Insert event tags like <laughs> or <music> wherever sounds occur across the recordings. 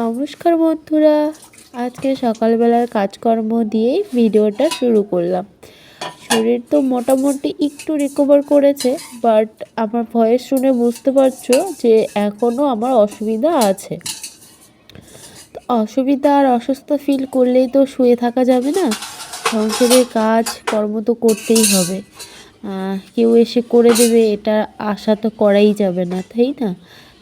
নমস্কার বন্ধুরা। আজকে সকালবেলার কাজকর্ম দিয়েই ভিডিওটা শুরু করলাম। শরীর তো মোটামুটি একটু রিকভার করেছে বাট আমার ভয়েস শুনে বুঝতে পারছ যে এখনও আমার অসুবিধা আছে। অসুবিধা আর অসুস্থ ফিল করলেই তো শুয়ে থাকা যাবে না। সংসারের কাজ, কর্ম তো করতেই হবে। কেউ এসে করে দেবে, এটা আশা তো করাই যাবে না, তাই না?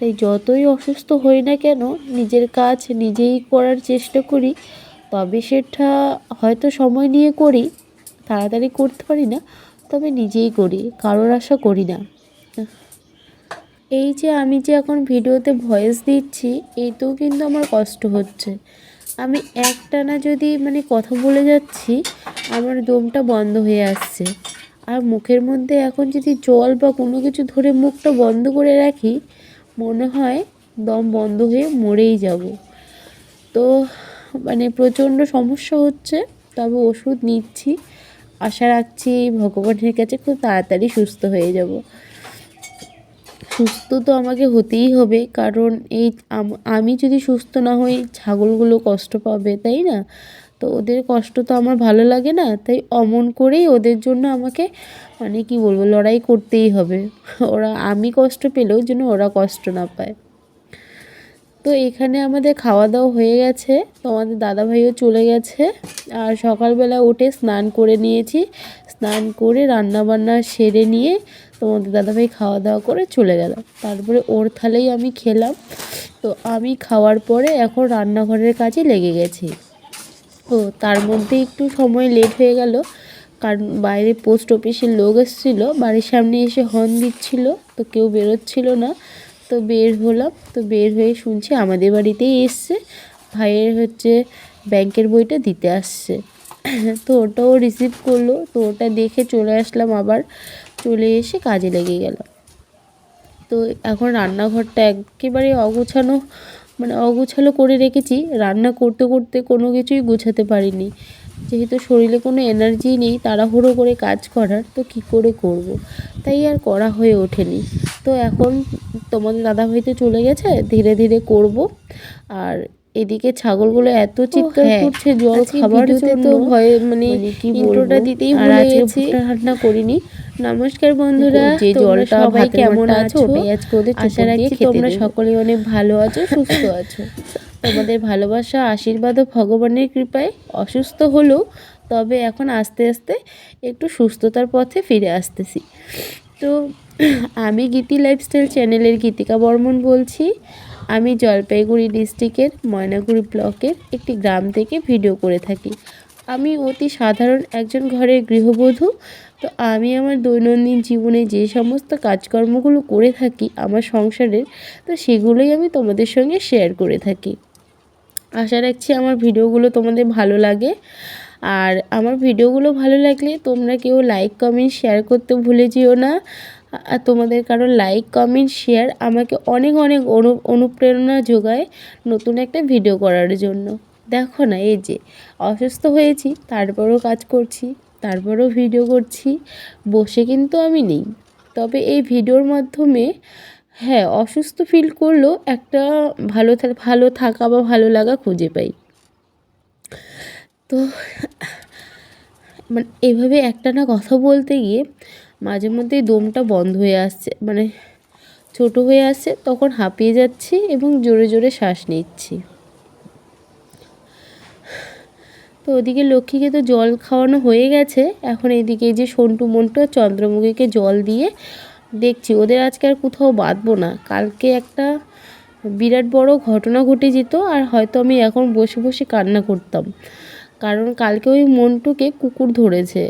তাই যতই অসুস্থ হই না কেন, নিজের কাজ নিজেই করার চেষ্টা করি। তবে সেটা হয়তো সময় নিয়ে করি, তাড়াতাড়ি করতে পারি না, তবে নিজেই করি, কারোর আশা করি না। এই যে আমি যে এখন ভিডিওতে ভয়েস দিচ্ছি এইতেও কিন্তু আমার কষ্ট হচ্ছে। আমি একটানা যদি মানে কথা বলে যাচ্ছি, আমার দমটা বন্ধ হয়ে আসছে। আর মুখের মধ্যে এখন যদি জল বা কোনো কিছু ধরে মুখটা বন্ধ করে রাখি মনে হয় দম বন্ধ হয়ে মরেই যাব। তো মানে প্রচণ্ড সমস্যা হচ্ছে, তবে ওষুধ নিচ্ছি। আশা রাখছি ভগবানের কাছে খুব তাড়াতাড়ি সুস্থ হয়ে যাব। সুস্থ তো আমাকে হতেই হবে, কারণ এই আমি যদি সুস্থ না হই ছাগলগুলো কষ্ট পাবে, তাই না? তো ওদের কষ্ট তো আমার ভালো লাগে না, তাই অমন করেই ওদের জন্য আমাকে মানে কি বলব, লড়াই করতেই হবে। ওরা, আমি কষ্ট পেলেও যেন ওরা কষ্ট না পায়। তো এখানে আমাদের খাওয়া দাওয়া হয়ে গেছে, তো আমাদের দাদাভাইও চলে গেছে। আর সকালবেলা উঠে স্নান করে নিয়েছি, স্নান করে রান্নাবান্না সেরে নিয়ে তোমাদের দাদাভাই খাওয়া দাওয়া করে চলে গেল। তারপরে ওর থালেই আমি খেলাম। তো আমি খাওয়ার পরে এখন রান্নাঘরের কাজে লেগে গেছি। ও তার মধ্যে একটু সময় লেট হয়ে গেল, কারণ বাইরে পোস্ট অফিসের লোক এসেছিল, বাড়ির সামনে এসে হর্ন দিচ্ছিল, তো কেউ বেরোচ্ছিল না, তো বের হলাম, তো বের হয়ে শুনছি আমাদের বাড়িতেই এসছে, ভাইয়ের হচ্ছে ব্যাংকের বইটা দিতে আসছে। <clears throat> তো ওটাও রিসিভ করল, তো ওটা দেখে চলে আসলাম আবার, চলে এসে কাজে লেগে গেলাম। তো এখন রান্নাঘরটা একেবারে অগোছানো মানে অগোছালো করে রেখেছি। রান্না করতে করতে কোনো কিছুই গুছাতে পারিনি। যেহেতু শরীরে কোনো এনার্জি নেই, তাড়াহুড়ো করে কাজ করার, তো কি করে করব। তাই আর করা হয়ে ওঠেনি। তো এখন তোমাদের দাদাভাই তো চলে গেছে, ধীরে ধীরে করব। আর এদিকে ছাগলগুলো এত চিৎকার হ্যাঁ, করছে জল খাবার তো ভয়ে মানে, মানে কি ইন্ট্রোটা দিতেই ভুলে গেছি। রান্না করিনি। নমস্কার বন্ধুরা যে জলটা সবাই কেমন আছো আজকে ওদের আশা রাখছি তোমরা সকলেই অনেক ভালো আছো সুস্থ <laughs> আছো। তোমাদের ভালোবাসা আশীর্বাদ ও ভগবানের কৃপায় অসুস্থ হলেও তবে এখন আস্তে আস্তে একটু সুস্থতার পথে ফিরে আসতেছি। তো আমি গীতি লাইফস্টাইল চ্যানেলের গীতিকা বর্মন বলছি। আমি জলপাইগুড়ি ডিস্ট্রিক্টের ময়নাগুড়ি ব্লকের একটি গ্রাম থেকে ভিডিও করে থাকি। আমি অতি সাধারণ একজন ঘরের গৃহবধূ, তো আমি আমার দৈনন্দিন জীবনে যে সমস্ত কাজকর্মগুলো করে থাকি, আমার সংসারের, তো সেগুলোই আমি তোমাদের সঙ্গে শেয়ার করে থাকি। আশা রাখছি আমার ভিডিওগুলো তোমাদের ভালো লাগে। আর আমার ভিডিওগুলো ভালো লাগলে তোমরা কেউ লাইক কমেন্ট শেয়ার করতে ভুলে যেও না। তোমাদের কারও লাইক কমেন্ট শেয়ার আমাকে অনেক অনেক অনু, অনুপ্রেরণা যোগায় নতুন একটা ভিডিও করার জন্য। দেখো না, এই যে, অসুস্থ হয়েছি, তারপরও কাজ করছি, তারপরও ভিডিও করছি, বসে কিন্তু আমি নেই। তবে এই ভিডিওর মাধ্যমে হ্যাঁ অসুস্থ ফিল করলেও একটা ভালো ভালো থাকা বা ভালো লাগা খুঁজে পাই। তো মানে এভাবে একটা না কথা বলতে গিয়ে মাঝে মধ্যেই দমটা বন্ধ হয়ে আসছে মানে ছোট হয়ে আসছে, তখন হাঁপিয়ে যাচ্ছি এবং জোরে জোরে শ্বাস নিচ্ছি। তো ওদিকে লক্ষ্মীকে তো জল খাওয়ানো হয়ে গেছে, এখন এদিকে যে সন্টু মন্টু আর চন্দ্রমুখীকে জল দিয়ে দেখছি, ওদের আজকে আর কোথাও বাঁধবো না, কালকে একটা বিরাট বড় ঘটনা ঘটে যেত আর হয়তো আমি এখন বসে বসে কান্না করতাম, কারণ কালকে ওই মন্টুকে কুকুর ধরেছে।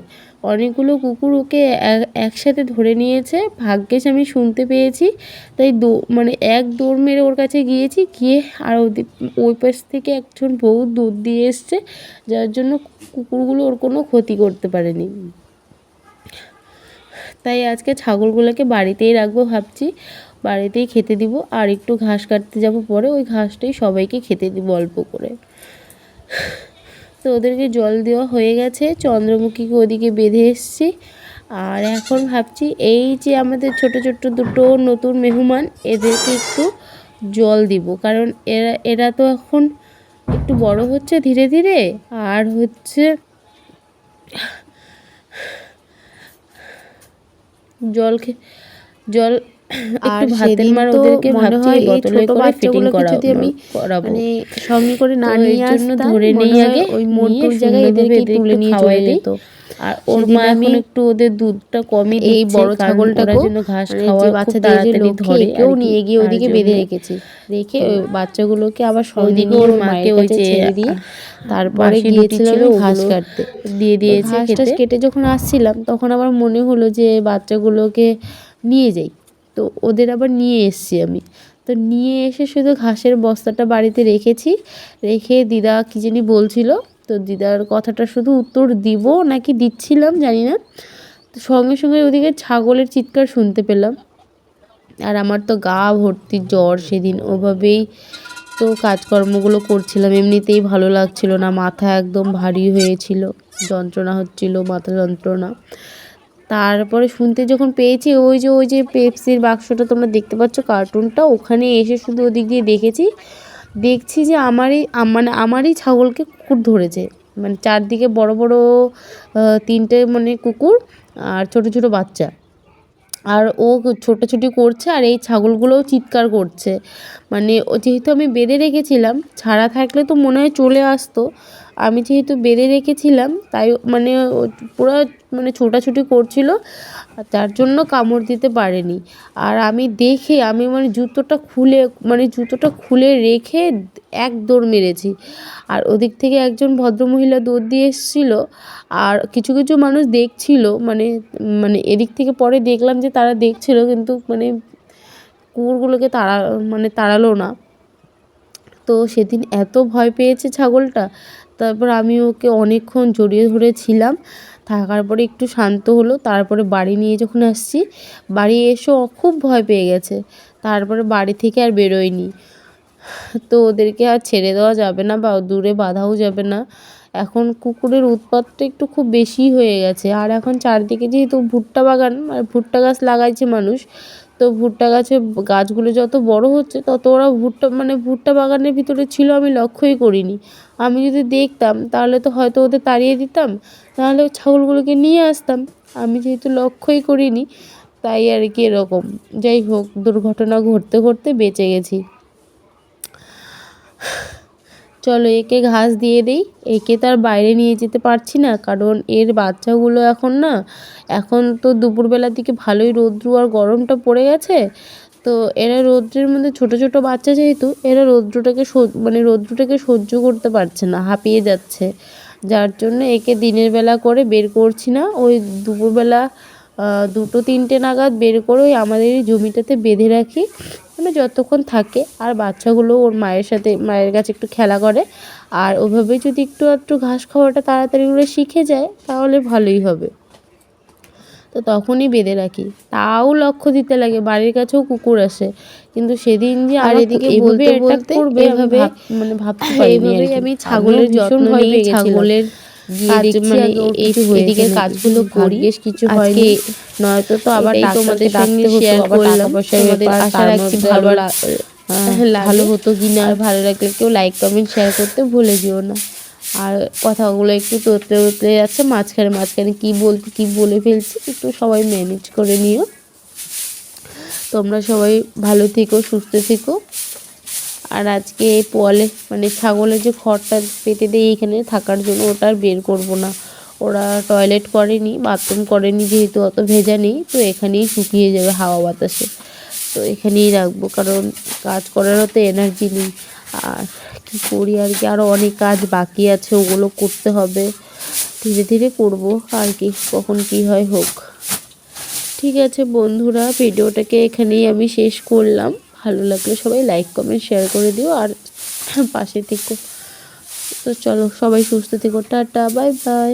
অনেকগুলো কুকুর ওকে একসাথে ধরে নিয়েছে। ভাগ্যেস আমি শুনতে পেয়েছি। তাই দো মানে এক দৌড় মেরে ওর কাছে গিয়েছি। গিয়ে আর ওই পাশ থেকে একজন বউ দুধ দিয়ে এসছে, যার জন্য কুকুরগুলো ওর কোনো ক্ষতি করতে পারেনি। তাই আজকে ছাগলগুলোকে বাড়িতেই রাখব ভাবছি। বাড়িতেই খেতে দিব। আর একটু ঘাস কাটতে যাব পরে। ওই ঘাসটাই সবাইকে খেতে দিব অল্প করে। তো ওদেরকে জল দেওয়া হয়ে গেছে। চন্দ্রমুখীকে ওদিকে বেঁধে এসছি। আর এখন ভাবছি এই যে আমাদের ছোট ছোট দুটো নতুন মেহমান, এদেরকে একটু জল দিব। কারণ এরা এরা তো এখন একটু বড় হচ্ছে ধীরে ধীরে। আর হচ্ছে জল খে, জল আর সেদিন তো মনে হয় এই ছোট যদি আমি মানে সঙ্গে করে না নিয়ে আসতাম ধরে নেই আগে ওই মোটুর জায়গায় এদেরকে তুলে নিয়ে চলে যেত। আর ওর মা এখন একটু ওদের দুধটা কমই এই বড় যেন ঘাস মানে খাওয়া যে খুব বাচ্চাদের যে তাড়াতাড়ি লক্ষ্যে ধরে একেও আর কি, নিয়ে গিয়ে ওদিকে বেঁধে জন্য। রেখেছি রেখে ওই বাচ্চাগুলোকে আবার সঙ্গে নিয়ে ওর মাকে ওই ছেড়ে দিয়ে তারপরে বাসি রুটি গিয়েছিলাম ছিল আমি ঘাস কাটতে। দিয়ে দিয়েছে ঘাস কেটে যখন আসছিলাম তখন আবার মনে হলো যে বাচ্চাগুলোকে নিয়ে যাই তো ওদের আবার নিয়ে এসছি আমি। তো নিয়ে এসে শুধু ঘাসের বস্তাটা বাড়িতে রেখেছি। রেখে দিদা কী জানি বলছিল, তো দিদার কথাটা শুধু উত্তর দিব নাকি দিচ্ছিলাম জানি না। তো সঙ্গে সঙ্গে ওদিকে ছাগলের চিৎকার শুনতে পেলাম। আর আমার তো গা ভর্তি জ্বর সেদিন, ওভাবেই তো কাজকর্মগুলো করছিলাম। এমনিতেই ভালো লাগছিল না, মাথা একদম ভারী হয়েছিল, যন্ত্রণা হচ্ছিল, মাথা যন্ত্রণা। তারপরে শুনতে যখন পেয়েছি, ওই যে ওই যে পেপসির বাক্সটা তোমরা দেখতে পাচ্ছ কার্টুনটা ওখানে এসে শুধু ওদিক দিয়ে দেখেছি। দেখছি যে আমারই মানে আমারই ছাগলকে কুকুর ধরেছে। মানে চারদিকে বড় বড় তিনটে মানে কুকুর আর ছোট ছোট বাচ্চা। আর ও ছোটাছুটি করছে আর এই ছাগলগুলোও চিৎকার করছে। মানে ও যেহেতু আমি বেঁধে রেখেছিলাম, ছাড়া থাকলে তো মনে হয় চলে আসতো। আমি যেহেতু বেঁধে রেখেছিলাম, তাই মানে পুরো মানে ছোটাছুটি করছিল তার জন্য কামড় দিতে পারেনি। আর আমি দেখে, আমি মানে জুতোটা খুলে মানে জুতোটা খুলে রেখে এক দৌড় মেরেছি। আর ওদিক থেকে একজন ভদ্রমহিলা দৌড় দিয়ে এসেছিল, আর কিছু কিছু মানুষ দেখছিল মানে মানে এদিক থেকে পরে দেখলাম যে তারা দেখছিল, কিন্তু মানে কুকুরগুলোকে তাড়া মানে তাড়ালো না। তো সেদিন এত ভয় পেয়েছে ছাগলটা তারপর আমি ওকে অনেকক্ষণ জড়িয়ে ধরেছিলাম। থাকার পরে একটু শান্ত হলো, তারপরে বাড়ি নিয়ে যখন আসছি, বাড়ি এসেও খুব ভয় পেয়ে গেছে। তারপরে বাড়ি থেকে আর বেরোয়নি। তো ওদেরকে আর ছেড়ে দেওয়া যাবে না বা দূরে বাঁধাও যাবে না। এখন কুকুরের উৎপাতটা একটু খুব বেশি হয়ে গেছে। আর এখন চারদিকে যেহেতু ভুট্টা বাগান আর ভুট্টা গাছ লাগাইছে মানুষ তো ভুট্টা গাছে গাছগুলো যত বড় হচ্ছে, তত ওরা ভুট্টা মানে ভুট্টা বাগানের ভিতরে ছিল আমি লক্ষ্যই করিনি। আমি যদি দেখতাম, তাহলে তো হয়তো ওদের তাড়িয়ে দিতাম নাহলে ছাগলগুলোকে নিয়ে আসতাম। আমি যেহেতু লক্ষ্যই করিনি, তাই আর কি এরকম। যাই হোক, দুর্ঘটনা ঘটতে ঘটতে বেঁচে গেছি। চলো একে ঘাস দিয়ে দিই। একে তো আর বাইরে নিয়ে যেতে পারছি না, কারণ এর বাচ্চাগুলো এখন না, এখন তো দুপুরবেলার দিকে ভালোই রৌদ্র আর গরমটা পড়ে গেছে। তো এরা রৌদ্রের মধ্যে ছোট ছোট বাচ্চা যেহেতু, এরা রৌদ্রটাকে মানে রৌদ্রটাকে সহ্য করতে পারছে না, হাঁপিয়ে যাচ্ছে। যার জন্য একে দিনের বেলা করে বের করছি না। ওই দুপুরবেলা দুটো, তিনটে নাগাদ বের করে ওই আমাদের জমিটাতে বেঁধে রাখি। মানে যতক্ষণ থাকে আর বাচ্চাগুলো ওর মায়ের সাথে মায়ের কাছে একটু খেলা করে আর ওভাবে যদি একটু একটু ঘাস খাওয়াটা তাড়াতাড়ি করে শিখে যায় তাহলে ভালোই হবে। তো তখনই বেঁধে রাখি। তাও লক্ষ্য দিতে লাগে বাড়ির কাছেও কুকুর আসে। কিন্তু সেদিন যে আর এদিকে বলতে বলতে করবে মানে ভাবতে কি। আমি ছাগলের যত্ন ছাগলের গিয়ে দেখছি আগে এই কিছু এদিকে হয়েছে নাকি। কাজগুলো করি ভাগ্যিস কিছু হয়নি নয়তো তো আবার তোমাদের সঙ্গে শেয়ার করলাম। তোমাদের আশা রাখছি ভালো <laughs> লাগে। ভালো হতো কিনা আর ভালো লাগলে কেউ লাইক কমেন্ট শেয়ার করতে ভুলে যেও না আর কথাগুলো একটু তোতলে উতলে যাচ্ছে মাঝখানে মাঝখানে কি বলতে কি বলে ফেলছি একটু সবাই ম্যানেজ করে নিও তোমরা সবাই ভালো থেকো সুস্থ থেকো আর আজকে পোয়ালে মানে ছাগলের যে খড়টা পেতে দেয় এইখানে থাকার জন্য ওটা আর বের করব না। ওরা টয়লেট করেনি বাথরুম করেনি যেহেতু অত ভেজা নেই, তো এখানেই শুকিয়ে যাবে হাওয়া বাতাসে। তো এখানেই রাখব, কারণ কাজ করারও তো এনার্জি নেই। আর কী করি আর কি আরও অনেক কাজ বাকি আছে, ওগুলো করতে হবে। ধীরে ধীরে করব, আর কি, কখন কি হয় হোক। ঠিক আছে বন্ধুরা, ভিডিওটাকে এখানেই আমি শেষ করলাম। ভালো লাগলে সবাই লাইক কমেন্ট শেয়ার করে দিও। আর পাশে থেকো। তো চলো সবাই সুস্থ থেকো। Tata bye bye